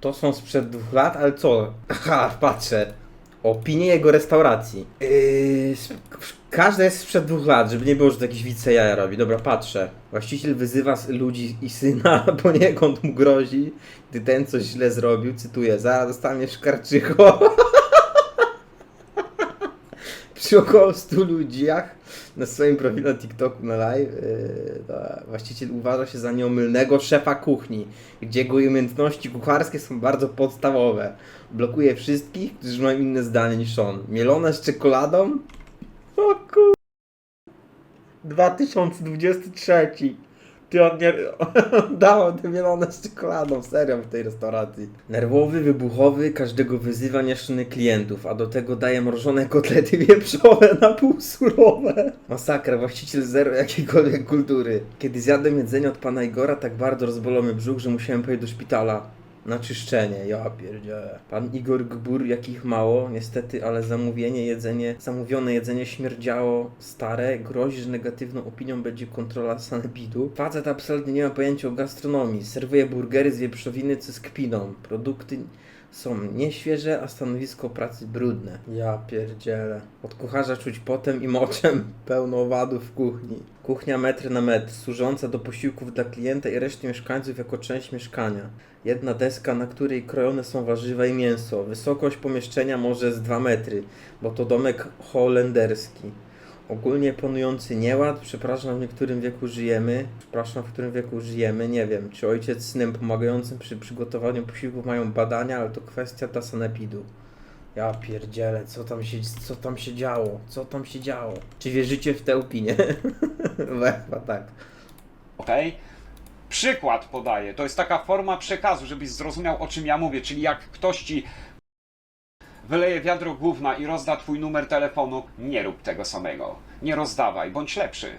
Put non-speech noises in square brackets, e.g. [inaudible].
To są sprzed dwóch lat, ale co? Aha, patrzę. Opinie jego restauracji. Yy, każda jest sprzed dwóch lat, żeby nie było, że to jakiś wice jaja robi. Dobra, patrzę. Właściciel wyzywa ludzi i syna, [laughs] poniekąd mu grozi, gdy ten coś źle zrobił. Cytuję, zaraz dostaniesz karczycho. [laughs] Przy około 100 ludziach na swoim profilu na TikToku na live yy, właściciel uważa się za nieomylnego szefa kuchni, gdzie jego umiejętności kucharskie są bardzo podstawowe. Blokuje wszystkich, którzy mają inne zdanie niż on. Mielone z czekoladą? O kur... 2023. Ty on nie... [laughs] Dało te mielone z czekoladą, serio w tej restauracji. Nerwowy, wybuchowy, każdego wyzywa nieszczęsnych klientów, a do tego daje mrożone kotlety wieprzowe na pół surowe. Masakra, właściciel zero jakiejkolwiek kultury. Kiedy zjadłem jedzenie od pana Igora, tak bardzo rozbolał mnie brzuch, że musiałem pojechać do szpitala. Na czyszczenie, ja pierdzielę. Pan Igor Gbur, jakich mało, niestety, ale zamówienie, jedzenie, zamówione jedzenie śmierdziało stare, grozi, że negatywną opinią będzie kontrola sanepidu. Facet absolutnie nie ma pojęcia o gastronomii, serwuje burgery z wieprzowiny co z kpiną. Produkty są nieświeże, a stanowisko pracy brudne. Ja pierdzielę. Od kucharza czuć potem i moczem pełno owadów w kuchni. Kuchnia metr na metr, służąca do posiłków dla klienta i reszty mieszkańców jako część mieszkania. Jedna deska, na której krojone są warzywa i mięso. Wysokość pomieszczenia może z 2 metry, bo to domek holenderski. Ogólnie panujący nieład, przepraszam, w niektórym wieku żyjemy. Przepraszam, w którym wieku żyjemy, nie wiem. Czy ojciec z synem pomagającym przy przygotowaniu posiłków mają badania, ale to kwestia dla sanepidu. Ja pierdzielę, co tam się, co tam się działo? Co tam się działo? Czy wierzycie w tę opinię? [laughs] Chyba tak. Okej? Przykład podaję. To jest taka forma przekazu, żebyś zrozumiał o czym ja mówię. Czyli jak ktoś ci wyleje wiadro gówna i rozda twój numer telefonu, nie rób tego samego. Nie rozdawaj, bądź lepszy.